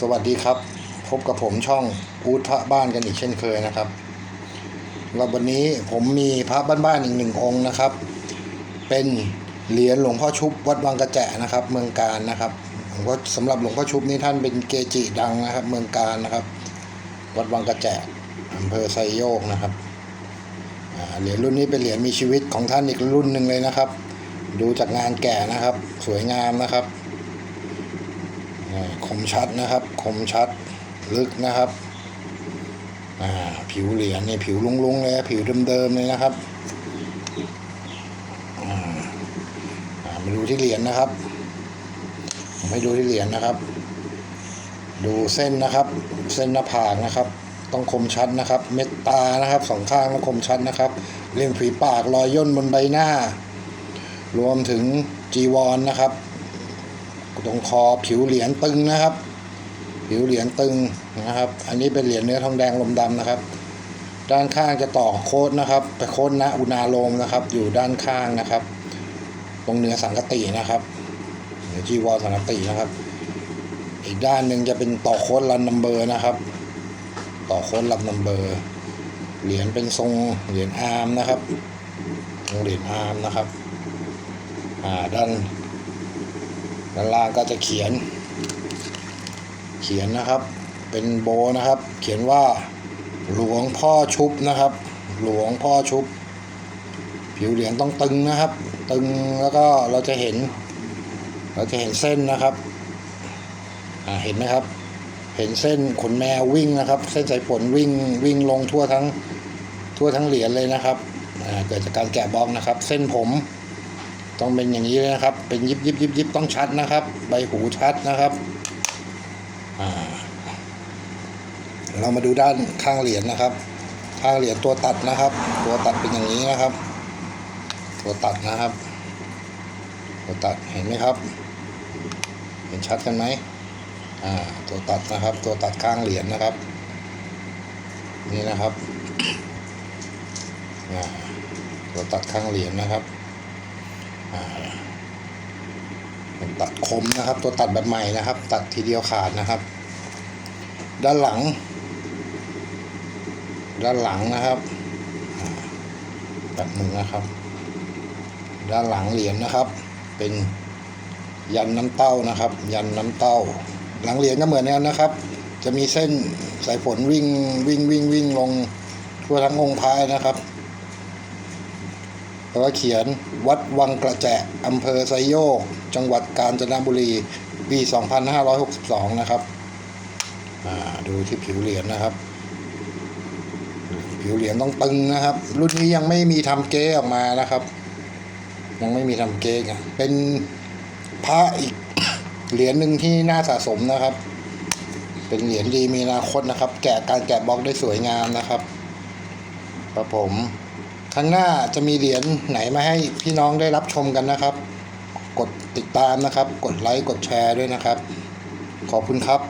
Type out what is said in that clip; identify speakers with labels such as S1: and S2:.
S1: สวัสดีครับ พบกับผมช่องอูทะบ้านกันอีกเช่นเคยนะครับแล้ววันนี้ผมมีพระบ้านๆอีกหนึ่งองค์นะครับ เป็นเหรียญหลวงพ่อชุบวัดวังกระแจนะครับ เมืองการนะครับผมก็สำหรับหลวงพ่อชุบนี่ท่านเป็นเกจิดังนะครับ เมืองการนะครับ วัดวังกระแจอำเภอไซโยกนะครับเหรียญรุ่นนี้เป็นเหรียญมีชีวิตของท่านอีกรุ่นหนึ่งเลยนะครับ ดูจากงานแก่นะครับ สวยงามนะครับ คมชัดนะครับ คมชัดลึกนะครับผิวเหรียญนี่ผิวลุงๆเลยผิวเดิมๆเลยนะครับมาดูที่เหรียญนะครับ ผมให้ดูที่เหรียญนะครับ ดูเส้นนะครับ เส้นหน้าผากนะครับ ต้องคมชัดนะครับ เม็ดตานะครับสองข้างต้องคมชัดนะครับเล่มฝีปากรอยย่นบนใบหน้า รวมถึงจีวรนนะครับ ตรงคอผิวเหรียญตึงนะครับ ผิวเหรียญตึงนะครับ อันนี้เป็นเหรียญเนื้อทองแดงลมดำนะครับ ด้านข้างจะต่อโคดนะครับไปโคดนะอุณาโลมนะครับ อยู่ด้านข้างนะครับ ตรงเหนือสังกตินะครับเหนือจีวรสังกตินะครับ อีกด้านหนึ่งจะเป็นต่อโคดรันนัมเบอร์นะครับ ต่อโคดรันนัมเบอร์เหรียญเป็นทรงเหรียญอาร์มนะครับทรงเหรียญอาร์มนะครับ อ่าด้าน ด้านล่างก็จะเขียน เขียนนะครับ เป็นโบนะครับ เขียนว่า หลวงพ่อชุบนะครับ หลวงพ่อชุบ ผิวเหรียญต้องตึงนะครับ ตึงแล้วก็เราจะเห็น เราจะเห็นเส้นนะครับอ่าเห็นไหมครับ เห็นเส้นขนแมววิ่งนะครับ เส้นสายฝนวิ่งวิ่งลงทั่วทั้งทั่วทั้งเหรียญเลยนะครับเกิดจากการแกะบล็อกนะครับ เส้นผม ต้องเป็นอย่างนี้เลยนะครับ เป็นยิบยิบยิบยิบต้องชัดนะครับ ใบหูชัดนะครับเรามาดูด้านข้างเหรียญนะครับ ข้างเหรียญตัวตัดนะครับ ตัวตัดเป็นอย่างนี้นะครับ ตัวตัดนะครับ ตัวตัดเห็นไหมครับ เห็นชัดกันไหมตัวตัดนะครับ ตัวตัดข้างเหรียญนะครับ นี่นะครับตัวตัดข้างเหรียญนะครับ ตัดคมนะครับ ตัวตัดแบบใหม่นะครับ ตัดทีเดียวขาดนะครับ ด้านหลัง ด้านหลังนะครับอ่าแบบหนึ่งนะครับ ด้านหลังเหรียญนะครับ เป็นยันน้ำเต้านะครับ ยันน้ำเต้า หลังเหรียญก็เหมือนกันนะครับ จะมีเส้นสายฝนวิ่งวิ่งวิ่งวิ่งลงทั่วทั้งองค์พายนะครับ แล้วก็เขียนวัดวังกระแจอำเภอไซโยก จังหวัดกาญจนบุรีปี 2562 นะครับอ่าดูที่ผิวเหรียญนะครับ ผิวเหรียญต้องตึงนะครับ รุ่นนี้ยังไม่มีทำเก๊ออกมานะครับ ยังไม่มีทำเก๊ะเป็นพระอีกเหรียญหนึ่งที่น่าสะสมนะครับ เป็นเหรียญดีมีอนาคตนะครับ แกะการแกะบล็อกได้สวยงามนะครับครับผม ครั้งหน้าจะมีเหรียญไหนมาให้พี่น้องได้รับชมกันนะครับ กดติดตามนะครับ กดไลค์ กดแชร์ด้วยนะครับ ขอบคุณครับ